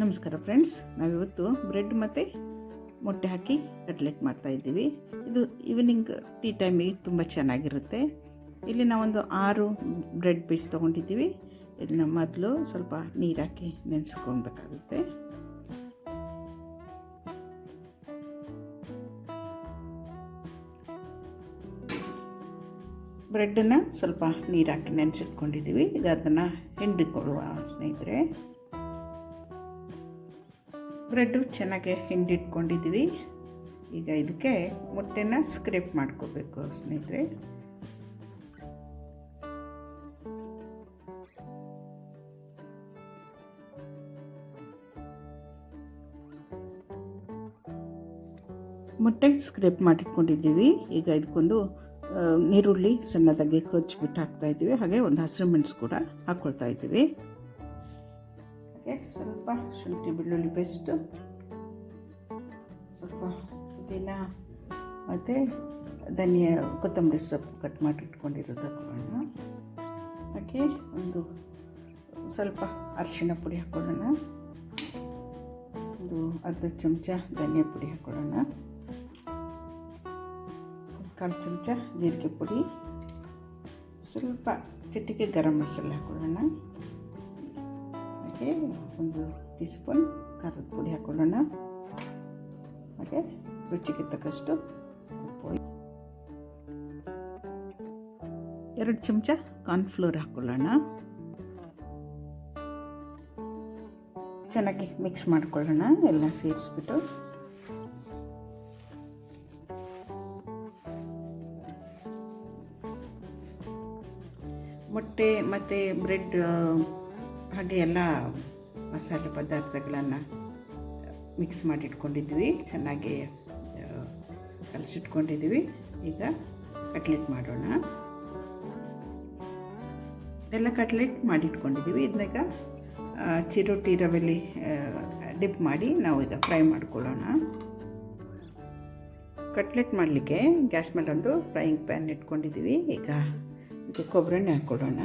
ನಮಸ್ಕಾರ ಫ್ರೆಂಡ್ಸ್, ನಾವಿವತ್ತು ಬ್ರೆಡ್ ಮತ್ತು ಮೊಟ್ಟೆ ಹಾಕಿ ಕಟ್ಲೆಟ್ ಮಾಡ್ತಾಯಿದ್ದೀವಿ ಇದು ಈವ್ನಿಂಗ್ ಟೀ ಟೈಮಿಗೆ ತುಂಬ ಚೆನ್ನಾಗಿರುತ್ತೆ. ಇಲ್ಲಿ ನಾವೊಂದು ಆರು ಬ್ರೆಡ್ ಪೀಸ್ ತೊಗೊಂಡಿದ್ದೀವಿ. ಇದನ್ನ ಮೊದಲು ಸ್ವಲ್ಪ ನೀರು ಹಾಕಿ ನೆನೆಸ್ಕೊಳ್ಬೇಕಾಗುತ್ತೆ. ಬ್ರೆಡ್ಡನ್ನು ಸ್ವಲ್ಪ ನೀರು ಹಾಕಿ ನೆನೆಸಿಟ್ಕೊಂಡಿದ್ದೀವಿ. ಈಗ ಅದನ್ನು ಹಿಂಡಿಕೊಳ್ಳುವ ಸ್ನೇಹಿತರೆ. ಬ್ರೆಡ್ಡು ಚೆನ್ನಾಗಿ ಹಿಂಡಿಟ್ಕೊಂಡಿದ್ದೀವಿ. ಈಗ ಇದಕ್ಕೆ ಮೊಟ್ಟೆನ ಸ್ಕ್ರೇಪ್ ಮಾಡ್ಕೋಬೇಕು ಸ್ನೇಹಿತರೆ. ಮೊಟ್ಟೆ ಸ್ಕ್ರೇಪ್ ಮಾಡಿಟ್ಕೊಂಡಿದ್ದೀವಿ. ಈಗ ಇದಕ್ಕೊಂದು ನೀರುಳ್ಳಿ ಸಣ್ಣದಾಗಿ ಕೊಚ್ಚಿಬಿಟ್ಟು ಹಾಕ್ತಾ ಇದ್ದೀವಿ. ಹಾಗೆ ಒಂದು ಹಸಿರು ಮೆಣಸು ಕೂಡ ಹಾಕ್ಕೊಳ್ತಾ ಇದ್ದೀವಿ. ಹಾಗೆ ಸ್ವಲ್ಪ ಶುಂಠಿ ಬೆಳ್ಳುಳ್ಳಿ ಪೇಸ್ಟು. ಸ್ವಲ್ಪ ದಿನ ಮತ್ತು ಧನಿಯಾ, ಕೊತ್ತಂಬರಿ ಸೊಪ್ಪು ಕಟ್ ಮಾಡಿ ಇಟ್ಕೊಂಡಿರೋದು ಹಾಗೆ ಒಂದು ಸ್ವಲ್ಪ ಅರಿಶಿಣ ಪುಡಿ ಹಾಕ್ಕೊಳ್ಳೋಣ ಒಂದು ಅರ್ಧ ಚಮಚ ಧನಿಯಾ ಪುಡಿ ಹಾಕ್ಕೊಳ್ಳೋಣ ಕಾಲು ಚಮಚ ಜೀರಿಗೆ ಪುಡಿ. ಸ್ವಲ್ಪ ಚಿಟಿಕೆ ಗರಂ ಮಸಾಲೆ ಹಾಕೊಳ್ಳೋಣ. ಹಾಗೆ ಒಂದು ಟೀ ಸ್ಪೂನ್ ಖಾರದ ಪುಡಿ ಹಾಕೊಳ್ಳೋಣ. ಹಾಗೆ ರುಚಿಗೆ ತಕ್ಕಷ್ಟು ಉಪ್ಪು. ಎರಡು ಚಮಚ ಕಾರ್ನ್ಫ್ಲೋರ್ ಹಾಕ್ಕೊಳ್ಳೋಣ ಚೆನ್ನಾಗಿ ಮಿಕ್ಸ್ ಮಾಡ್ಕೊಳ್ಳೋಣ, ಎಲ್ಲ ಸೇರಿಸ್ಬಿಟ್ಟು. ಮೊಟ್ಟೆ ಮತ್ತು ಬ್ರೆಡ್ ಹಾಗೆ ಎಲ್ಲ ಮಸಾಲೆ ಪದಾರ್ಥಗಳನ್ನು ಮಿಕ್ಸ್ ಮಾಡಿ ಇಟ್ಕೊಂಡಿದ್ವಿ ಚೆನ್ನಾಗಿ ಕಲಸಿಟ್ಕೊಂಡಿದ್ದೀವಿ ಈಗ ಕಟ್ಲೆಟ್ ಮಾಡೋಣ. ಎಲ್ಲ ಕಟ್ಲೆಟ್ ಮಾಡಿಟ್ಕೊಂಡಿದ್ದೀವಿ ಇದನ್ನಾಗ ಚಿರೋಟಿ ರವೆಲಿ ಡಿಪ್ ಮಾಡಿ ನಾವು ಈಗ ಫ್ರೈ ಮಾಡ್ಕೊಳ್ಳೋಣ. ಕಟ್ಲೆಟ್ ಮಾಡಲಿಕ್ಕೆ ಗ್ಯಾಸ್ ಮೇಲೆ ಒಂದು ಫ್ರೈಯಿಂಗ್ ಪ್ಯಾನ್ ಇಟ್ಕೊಂಡಿದ್ದೀವಿ ಈಗ, ಇದು ಕೊಬ್ಬರಿ ಎಣ್ಣೆ ಹಾಕ್ಕೊಡೋಣ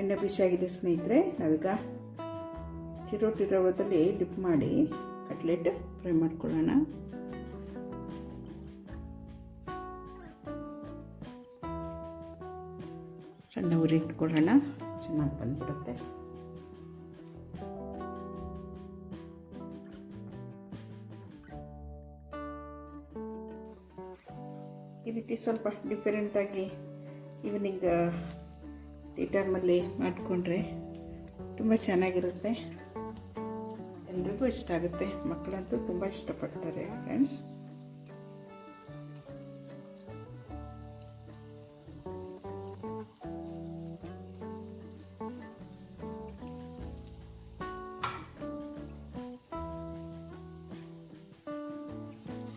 ಎಣ್ಣೆ ಬಿಸಿಯಾಗಿದೆ ಸ್ನೇಹಿತರೆ. ನಾವೀಗ ಚಿರೋಟಿ ರವದಲ್ಲಿ ಡಿಪ್ ಮಾಡಿ ಕಟ್ಲೆಟ್ ಫ್ರೈ ಮಾಡ್ಕೊಳ್ಳೋಣ. ಸಣ್ಣ ಉರಿ ಇಟ್ಕೊಳ್ಳೋಣ. ಚೆನ್ನಾಗಿ ಬಂದ್ಬಿಡುತ್ತೆ. ಈ ರೀತಿ ಸ್ವಲ್ಪ ಡಿಫರೆಂಟಾಗಿ ಈವ್ನಿಂಗ್ ಟೀ ಟೈಮಲ್ಲಿ ಮಾಡಿಕೊಂಡ್ರೆ ತುಂಬ ಚೆನ್ನಾಗಿರುತ್ತೆ. ಎಲ್ರಿಗೂ ಇಷ್ಟ ಆಗುತ್ತೆ. ಮಕ್ಕಳಂತೂ ತುಂಬ ಇಷ್ಟಪಡ್ತಾರೆ ಫ್ರೆಂಡ್ಸ್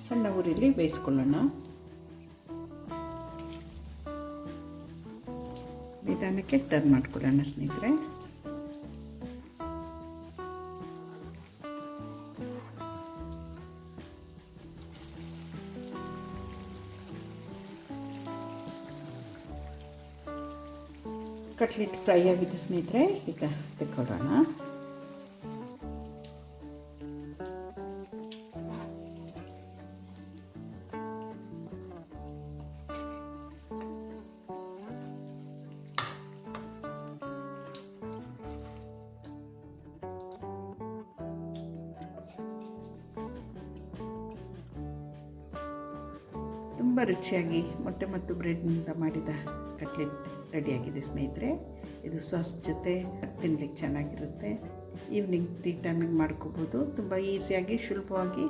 ಸಣ್ಣ ಊರಿಲಿ ಬೇಯಿಸ್ಕೊಳ್ಳೋಣ. ನಿಧಾನಕ್ಕೆ ಟರ್ನ್ ಮಾಡ್ಕೊಳ್ಳೋಣ ಸ್ನೇಹಿತರೆ. ಕಟ್ಲೆಟ್ ಫ್ರೈ ಆಗಿದೆ ಸ್ನೇಹಿತರೆ. ಈಗ ತೆಕ್ಕೊಳ್ಳೋಣ. ರುಚಿಯಾಗಿ ಮೊಟ್ಟೆ ಮತ್ತು ಬ್ರೆಡ್ನಿಂದ ಮಾಡಿದ ಕಟ್ಲೆಟ್ ರೆಡಿಯಾಗಿದೆ, ಸ್ನೇಹಿತರೆ. ಇದು ಸಾಸ್ ಜೊತೆ ತಿನ್ಲಿಕ್ಕೆ ಚೆನ್ನಾಗಿರುತ್ತೆ. ಈವ್ನಿಂಗ್ ಟೀ ಟೈಮಿಗೆ ಮಾಡ್ಕೋಬೋದು. ತುಂಬ ಈಸಿಯಾಗಿ ಸುಲಭವಾಗಿ,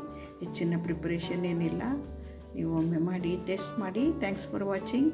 ಹೆಚ್ಚಿನ ಪ್ರಿಪ್ರೇಷನ್ ಏನಿಲ್ಲ. ನೀವು ಒಮ್ಮೆ ಮಾಡಿ ಟೇಸ್ಟ್ ಮಾಡಿ. Thanks for watching